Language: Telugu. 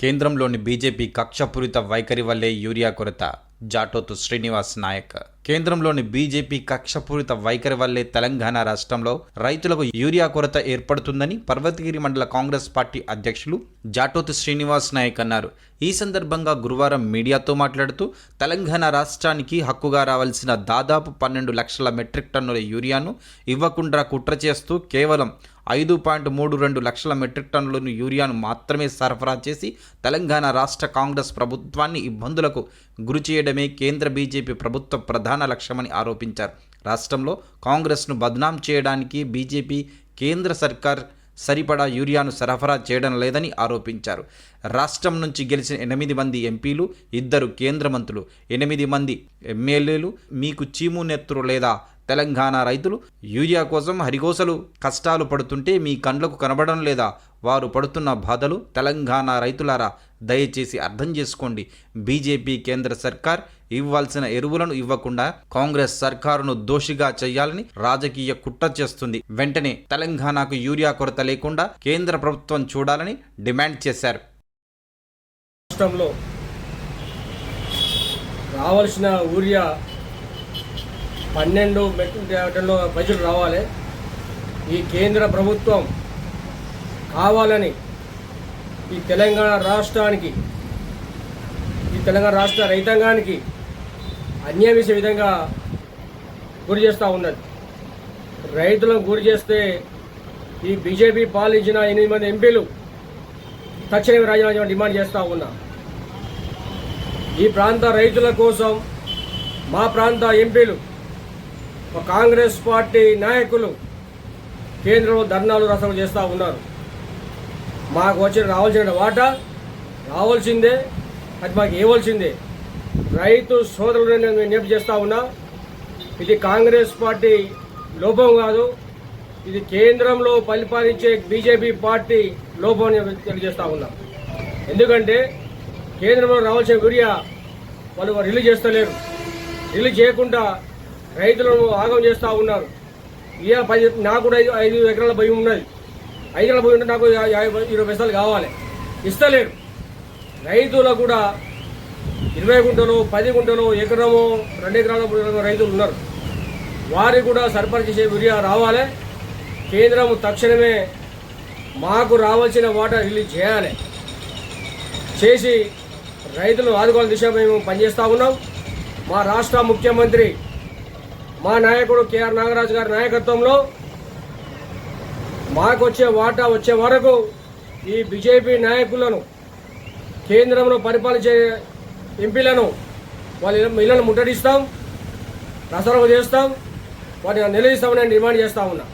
కేంద్రంలోని బీజేపీ కక్షపూరిత వైఖరి వల్లే యూరియా కొరత జాటోతు శ్రీనివాస్ నాయక్. కేంద్రంలోని బీజేపీ కక్షపూరిత వైఖరి వల్లే తెలంగాణ రాష్ట్రంలో రైతులకు యూరియా కొరత ఏర్పడుతుందని పర్వతగిరి మండల కాంగ్రెస్ పార్టీ అధ్యక్షులు జాటోతి శ్రీనివాస్ నాయక్ అన్నారు. ఈ సందర్భంగా గురువారం మీడియాతో మాట్లాడుతూ తెలంగాణ రాష్ట్రానికి హక్కుగా రావాల్సిన దాదాపు పన్నెండు లక్షల మెట్రిక్ టన్నుల యూరియాను ఇవ్వకుండా కుట్ర చేస్తూ కేవలం ఐదు పాయింట్ మూడు రెండు లక్షల మెట్రిక్ టన్నులను యూరియాను మాత్రమే సరఫరా చేసి తెలంగాణ రాష్ట్ర కాంగ్రెస్ ప్రభుత్వాన్ని ఇబ్బందులకు గురి చేయడమే కేంద్ర బీజేపీ ప్రభుత్వ ప్రధాన లక్ష్యమని ఆరోపించారు. రాష్ట్రంలో కాంగ్రెస్ను బద్నాం చేయడానికి బీజేపీ కేంద్ర సర్కార్ సరిపడా యూరియాను సరఫరా చేయడం లేదని ఆరోపించారు. రాష్ట్రం నుంచి గెలిచిన ఎనిమిది మంది ఎంపీలు ఇద్దరు కేంద్ర మంత్రులు ఎనిమిది మంది ఎమ్మెల్యేలు మీకు చీము నెత్తురు లేదా తెలంగాణ రైతులు యూరియా కోసం హరిగోసలు కష్టాలు పడుతుంటే మీ కండ్లకు కనబడడం లేదా వారు పడుతున్న బాధలు తెలంగాణ రైతులారా దయచేసి అర్థం చేసుకోండి. బీజేపీ కేంద్ర సర్కార్ ఇవ్వాల్సిన ఎరువులను ఇవ్వకుండా కాంగ్రెస్ సర్కారును దోషిగా చేయాలని రాజకీయ కుట్ర చేస్తుంది. వెంటనే తెలంగాణకు యూరియా కొరత లేకుండా కేంద్ర ప్రభుత్వం చూడాలని డిమాండ్ చేశారు. రాష్ట్రంలో రావాల్సిన యూరియా పన్నెండు మెట్రిక్ టన్నుల బడ్జెట్ రావాలి. ఈ కేంద్ర ప్రభుత్వం కావాలని ఈ తెలంగాణ రాష్ట్రానికి ఈ తెలంగాణ రాష్ట్ర రైతాంగానికి అన్యాయం విధంగా గురి చేస్తూ ఉన్నది. రైతులను గురి చేస్తే ఈ బీజేపీ పాలించిన ఎనిమిది మంది ఎంపీలు తక్షణమే రాజీనామా డిమాండ్ చేస్తూ ఉన్నా. ఈ ప్రాంత రైతుల కోసం మా ప్రాంత ఎంపీలు కాంగ్రెస్ పార్టీ నాయకులు కేంద్రంలో ధర్నాలు రసలు చేస్తూ ఉన్నారు. మాకు వచ్చిన రావాల్సిన వాటా రావాల్సిందే అది మాకు ఇవ్వాల్సిందే రైతు సోదరులను నేను విజ్ఞప్తి చేస్తూ ఉన్నా ఇది కాంగ్రెస్ పార్టీ లోపం కాదు ఇది కేంద్రంలో పరిపాలించే బీజేపీ పార్టీ లోపం తెలియజేస్తా ఉన్నా. ఎందుకంటే కేంద్రంలో రావాల్సిన యూరియా వాళ్ళు రిలీజ్ చేస్తలేరు. రిలీజ్ చేయకుండా రైతులను ఆగం చేస్తూ ఉన్నారు. ఇక పది నాకు కూడా ఐదు ఐదు ఎకరాల భయం ఉన్నది. ఐదు ఎకరాల భయం ఉంటే నాకు ఇరవై పైసలు కావాలి. ఇస్తలేరు. రైతులకు కూడా ఇరవై గుంటలు పది గుంటలు ఎకరము రెండు ఎకరాల మూడు రైతులు ఉన్నారు. వారికి కూడా సరఫరా చేసే యూరియా రావాలి. కేంద్రం తక్షణమే మాకు రావాల్సిన వాటా రిలీజ్ చేయాలి. చేసి రైతులు ఆదుకోవాలని దిశ మేము పనిచేస్తూ ఉన్నాం. మా రాష్ట్ర ముఖ్యమంత్రి మా నాయకుడు కేఆర్ నాగరాజు గారి నాయకత్వంలో మాకు వచ్చే వాటా వచ్చే వరకు ఈ బీజేపీ నాయకులను కేంద్రంలో పరిపాలించే ఎంపీలను వాళ్ళ ఇళ్ళను ముట్టడిస్తాం రసరవ చేస్తాం వాటిని నిలదీస్తామని నేను డిమాండ్ చేస్తా ఉన్నా.